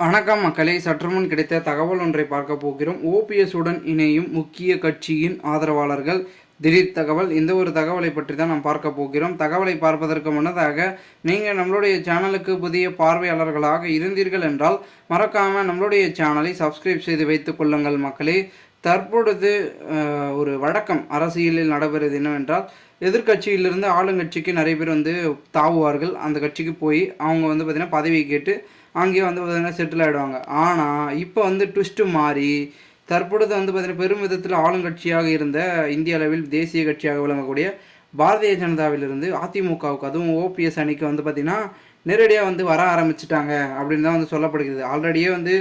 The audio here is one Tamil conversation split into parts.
வணக்கம் மக்களே சற்றுமுன் கிடைத்த தகவல் ஒன்றை பார்க்க போகிறோம். ஓபிஎஸ் உடன் இணையும் முக்கிய கட்சியின் ஆதரவாளர்கள். திடீர் தகவல் இந்த ஒரு தகவலை பற்றி தான் நாம் பார்க்க போகிறோம். தகவலை பார்ப்பதற்கு முன்னதாக நீங்கள் நம்மளுடைய சேனலுக்கு புதிய பார்வையாளர்களாக இருந்தீர்கள் என்றால் மறக்காமல் நம்மளுடைய சேனலை சப்ஸ்கிரைப் செய்து வைத்துக் கொள்ளுங்கள் மக்களே. தற்பொழுது ஒரு வழக்கம் அரசியலில் நடைபெறுவது என்னவென்றால் எதிர்க்கட்சியிலிருந்து ஆளுங்கட்சிக்கு நிறைய பேர் வந்து தாவுவார்கள். அந்த கட்சிக்கு போய் அவங்க வந்து பார்த்திங்கன்னா பதவி கேட்டு அங்கேயே வந்து பார்த்திங்கன்னா செட்டில் ஆகிடுவாங்க ஆனால் இப்போ வந்து ட்விஸ்ட்டு மாறி தற்பொழுது வந்து பார்த்திங்கன்னா பெரும் விதத்தில் ஆளுங்கட்சியாக இருந்த இந்திய அளவில் தேசிய கட்சியாக விளங்கக்கூடிய பாரதிய ஜனதாவிலிருந்து அதிமுகவுக்கு அதுவும் ஓபிஎஸ் அணிக்கு வந்து பார்த்திங்கன்னா நேரடியாக வந்து வர ஆரம்பிச்சிட்டாங்க அப்படின்னு தான் வந்து சொல்லப்படுகிறது. ஆல்ரெடியே வந்து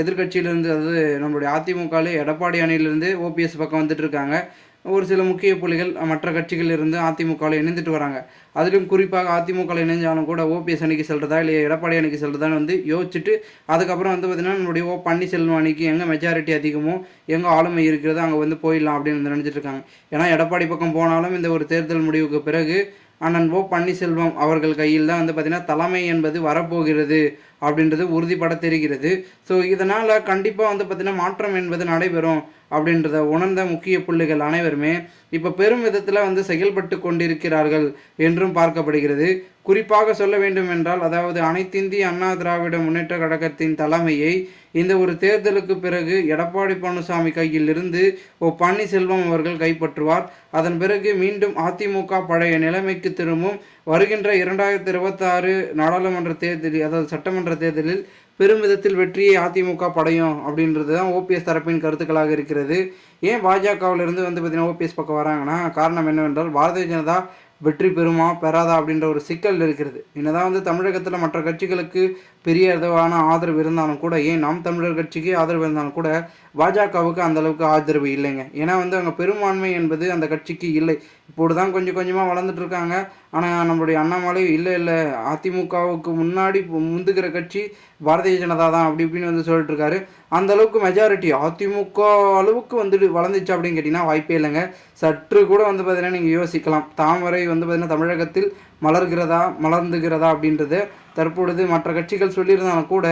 எதிர்கட்சியிலேருந்து அதாவது நம்மளுடைய அதிமுகவில் எடப்பாடி அணியிலேருந்து ஓபிஎஸ் பக்கம் வந்துட்டு இருக்காங்க. ஒரு சில முக்கிய புள்ளிகள் மற்ற கட்சிகள் இருந்து அதிமுகவில் இணைந்துட்டு வராங்க. அதிலும் குறிப்பாக அதிமுகவில் இணைஞ்சாலும் கூட ஓபிஎஸ் அணிக்கு செல்றதா இல்லை எடப்பாடி அணிக்கு செல்றதான்னு வந்து யோசிச்சுட்டு அதுக்கப்புறம் வந்து பார்த்தீங்கன்னா நம்மளுடைய ஓ பன்னீர்செல்வம் அணிக்கு எங்கே மெஜாரிட்டி அதிகமோ எங்கே ஆளுமை இருக்கிறதோ அங்கே வந்து போயிடலாம் அப்படின்னு வந்து நினச்சிட்டு இருக்காங்க. ஏன்னா எடப்பாடி பக்கம் போனாலும் இந்த ஒரு தேர்தல் முடிவுக்கு பிறகு அண்ணன் ஓ பன்னீர்செல்வம் அவர்கள் கையில் தான் வந்து பார்த்திங்கன்னா தலைமை என்பது வரப்போகிறது அப்படின்றது உறுதிப்பட தெரிகிறது. ஸோ இதனால் கண்டிப்பாக வந்து பார்த்திங்கன்னா மாற்றம் என்பது நடைபெறும் அப்படின்றத உணர்ந்த முக்கிய புள்ளிகள் அனைவருமே இப்போ பெரும் விதத்தில் வந்து செயல்பட்டு கொண்டிருக்கிறார்கள் என்றும் பார்க்கப்படுகிறது. குறிப்பாக சொல்ல வேண்டும் என்றால் அதாவது அனைத்திந்திய அண்ணா திராவிட முன்னேற்ற கழகத்தின் தலைமையை இந்த ஒரு தேர்தலுக்கு பிறகு எடப்பாடி பழனிசாமி கையில் இருந்து ஓ பன்னீர்செல்வம் அவர்கள் கைப்பற்றுவார். அதன் பிறகு மீண்டும் அதிமுக பழைய நிலைமைக்கு திரும்பும் வருகின்ற இரண்டாயிரத்தி இருபத்தாறு நாடாளுமன்ற தேர்தலில் அதாவது சட்டமன்ற தேர்தலில் பெரும் விதத்தில் வெற்றியை அதிமுக படையும் அப்படின்றது தான் ஓபிஎஸ் தரப்பின் கருத்துக்களாக இருக்கிறது. ஏன் பாஜகவிலிருந்து வந்து பார்த்தீங்கன்னா ஓபிஎஸ் பக்கம் வராங்கன்னா காரணம் என்னவென்றால் பாரதிய ஜனதா வெற்றி பெறுமா பெறாதா அப்படின்ற ஒரு சிக்கல் இருக்கிறது. என்னதான் வந்து தமிழகத்தில் மற்ற கட்சிகளுக்கு பெரிய அளவான ஆதரவு இருந்தாலும் கூட ஏன் நாம் தமிழர் கட்சிக்கு ஆதரவு இருந்தாலும் கூட பாஜகவுக்கு அந்த அளவுக்கு ஆதரவு இல்லைங்க. ஏன்னா வந்து அங்கே பெரும்பான்மை என்பது அந்த கட்சிக்கு இல்லை. இப்போது தான் கொஞ்சம் கொஞ்சமாக வளர்ந்துட்டு இருக்காங்க. ஆனால் நம்மளுடைய அண்ணாமலை இல்லை இல்லை அதிமுகவுக்கு முன்னாடி முந்துக்கிற கட்சி பாரதிய ஜனதா தான் அப்படி இப்படின்னு வந்து சொல்லிட்டு இருக்காரு. அந்த அளவுக்கு மெஜாரிட்டி அதிமுக அளவுக்கு வந்துட்டு வளர்ந்துச்சு அப்படின்னு கேட்டிங்கன்னா வாய்ப்பே இல்லைங்க. சற்று கூட வந்து பார்த்தீங்கன்னா நீங்கள் யோசிக்கலாம். தாமரை வந்து பார்த்தீங்கன்னா தமிழகத்தில் மலர்கிறதா மலர்ந்துகிறதா அப்படின்றது தற்பொழுது மற்ற கட்சிகள் சொல்லியிருந்தாலும் கூட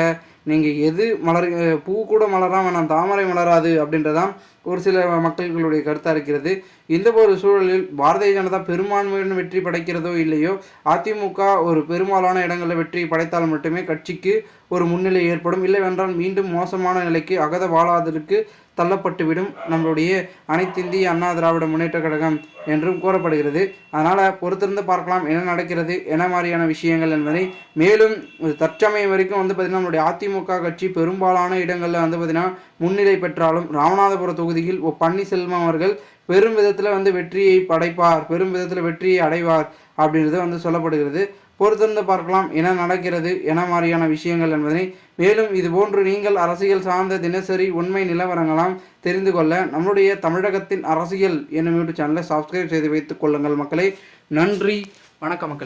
நீங்கள் எது மலர் பூ கூட மலராம வேணாம் தாமரை மலராது அப்படின்றதான் ஒரு சில மக்கள்களுடைய கருத்தாக இருக்கிறது. இந்த ஒரு சூழலில் பாரதிய ஜனதா பெரும்பான்மையுடன் வெற்றி படைக்கிறதோ இல்லையோ அதிமுக ஒரு பெரும்பாலான இடங்களில் வெற்றி படைத்தால் மட்டுமே கட்சிக்கு ஒரு முன்னிலை ஏற்படும். இல்லைவென்றால் மீண்டும் மோசமான நிலைக்கு அகத வாழாதற்கு தள்ளப்பட்டுவிடும் நம்மளுடைய அனைத்திந்திய அண்ணா திராவிட முன்னேற்ற கழகம் என்றும் கூறப்படுகிறது. அதனால் பொறுத்திருந்து பார்க்கலாம் என்ன நடக்கிறது என்ன மாதிரியான விஷயங்கள் என்பதை. மேலும் தற்சமயம் வரைக்கும் வந்து பார்த்திங்கன்னா நம்மளுடைய அதிமுக கட்சி பெரும்பாலான இடங்களில் வந்து பார்த்திங்கன்னா முன்னிலை பெற்றாலும் ராமநாதபுர தொகுதியில் ஓ பன்னீர்செல்வம் அவர்கள் பெரும் விதத்தில் வந்து வெற்றியை படைப்பார் பெரும் விதத்தில் வெற்றியை அடைவார் அப்படின்றது வந்து சொல்லப்படுகிறது. பொறுத்திருந்து பார்க்கலாம் என்ன நடக்கிறது என்ன மாதிரியான விஷயங்கள் என்பதனை. மேலும் இது போன்று நீங்கள் அரசியல் சார்ந்த தினசரி உண்மை நிலவரங்களாம் தெரிந்து கொள்ள நம்முடைய தமிழகத்தின் அரசியல் என்னும் யூடியூப் சேனலை சப்ஸ்கிரைப் செய்து வைத்துக் கொள்ளுங்கள் மக்களே. நன்றி. வணக்கம் மக்களே.